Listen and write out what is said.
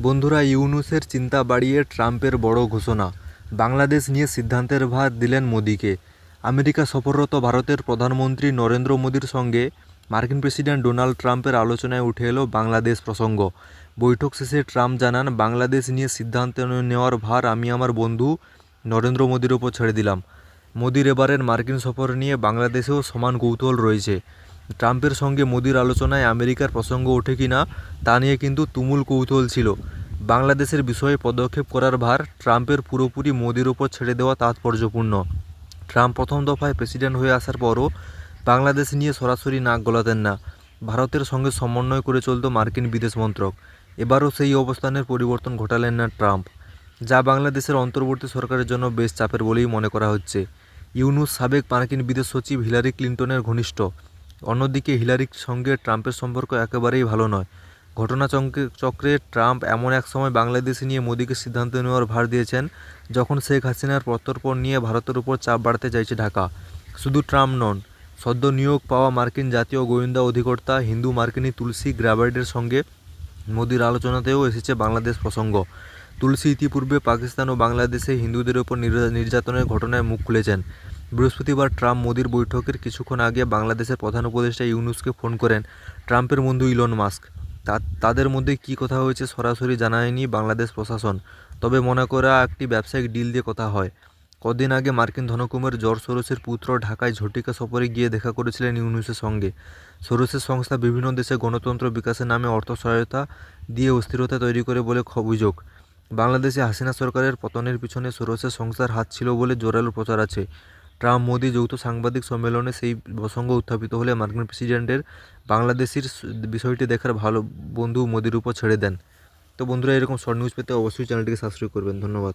বন্ধুরা, ইউনুসের চিন্তা বাড়িয়ে ট্রাম্পের বড় ঘোষণা। বাংলাদেশ নিয়ে সিদ্ধান্তের ভার দিলেন মোদিকে। আমেরিকা সফররত ভারতের প্রধানমন্ত্রী নরেন্দ্র মোদীর সঙ্গে মার্কিন প্রেসিডেন্ট ডোনাল্ড ট্রাম্পের আলোচনায় উঠে এলো বাংলাদেশ প্রসঙ্গ। বৈঠক শেষে ট্রাম্প জানান, বাংলাদেশ নিয়ে সিদ্ধান্ত নেওয়ার ভার আমি আমার বন্ধু নরেন্দ্র মোদীর ওপর ছেড়ে দিলাম। মোদির এবারের মার্কিন সফর নিয়ে বাংলাদেশেও সমান কৌতূহল রয়েছে। ট্রাম্পের সঙ্গে মোদির আলোচনায় আমেরিকার প্রসঙ্গ ওঠে কিনা তা নিয়ে কিন্তু তুমুল কৌতূহল ছিল। বাংলাদেশের বিষয়ে পদক্ষেপ করার ভার ট্রাম্পের পুরোপুরি মোদির ওপর ছেড়ে দেওয়া তাৎপর্যপূর্ণ। ট্রাম্প প্রথম দফায় প্রেসিডেন্ট হয়ে আসার পরও বাংলাদেশ নিয়ে সরাসরি নাক গলাতেন না। ভারতের সঙ্গে সমন্বয় করে চলত মার্কিন বিদেশ মন্ত্রক। এবারও সেই অবস্থানের পরিবর্তন ঘটালেন না ট্রাম্প, যা বাংলাদেশের অন্তর্বর্তী সরকারের জন্য বেশ চাপের বলেই মনে করা হচ্ছে। ইউনুস সাবেক মার্কিন বিদেশ সচিব হিলারি ক্লিন্টনের ঘনিষ্ঠ। অন্যদিকে হিলারির সঙ্গে ট্রাম্পের সম্পর্ক একেবারেই ভালো নয়। ঘটনা চক্রে- ট্রাম্প এমন এক সময় বাংলাদেশ নিয়ে মোদীকে সিদ্ধান্ত নেওয়ার ভার দিয়েছেন, যখন শেখ হাসিনার প্রত্যর্পণ নিয়ে ভারতের উপর চাপ বাড়তে চাইছে ঢাকা। শুধু ট্রাম্প নন, সদ্য নিয়োগ পাওয়া মার্কিন জাতীয় গোয়েন্দা অধিকর্তা, হিন্দু মার্কিনী তুলসী গ্র্যাবার্ডের সঙ্গে মোদির আলোচনাতেও এসেছে বাংলাদেশ প্রসঙ্গ। তুলসী ইতিপূর্বে পাকিস্তান ও বাংলাদেশে হিন্দুদের ওপর নির্যা- নির্যাতনের ঘটনায় মুখ খুলেছেন। বৃহস্পতিবার ট্রাম্প মোদির বৈঠকের কিছুক্ষণ আগে বাংলাদেশের প্রধান উপদেষ্টা ইউনুসকে ফোন করেন ট্রাম্পের বন্ধু ইলন মাস্ক। তাদের মধ্যে কী কথা হয়েছে সরাসরি জানায়নি বাংলাদেশ প্রশাসন, তবে মনে করা একটি ব্যবসায়িক ডিল দিয়ে কথা হয়। কদিন আগে মার্কিন ধনকুমের জর্জ সোরসের পুত্র ঢাকায় ঝটিকা সফরে গিয়ে দেখা করেছিলেন ইউনুসের সঙ্গে। সোরসের সংস্থা বিভিন্ন দেশে গণতন্ত্র বিকাশের নামে অর্থ সহায়তা দিয়ে অস্থিরতা তৈরি করে বলে অভিযোগ। বাংলাদেশে হাসিনা সরকারের পতনের পিছনে সোরসের সংস্থার হাত ছিল বলে জোরালো প্রচার আছে। ট্রাম্প মোদি যৌথ সাংবাদিক সম্মেলনে সেই প্রসঙ্গ উত্থাপিত হলে মার্কিন প্রেসিডেন্টের বাংলাদেশের বিষয়টি দেখার ভালো বন্ধু মোদির উপর ছেড়ে দেন। তো বন্ধুরা, এরকম শর্ট নিউজ পেতে অবশ্যই চ্যানেলটিকে সাবস্ক্রাইব করবেন। ধন্যবাদ।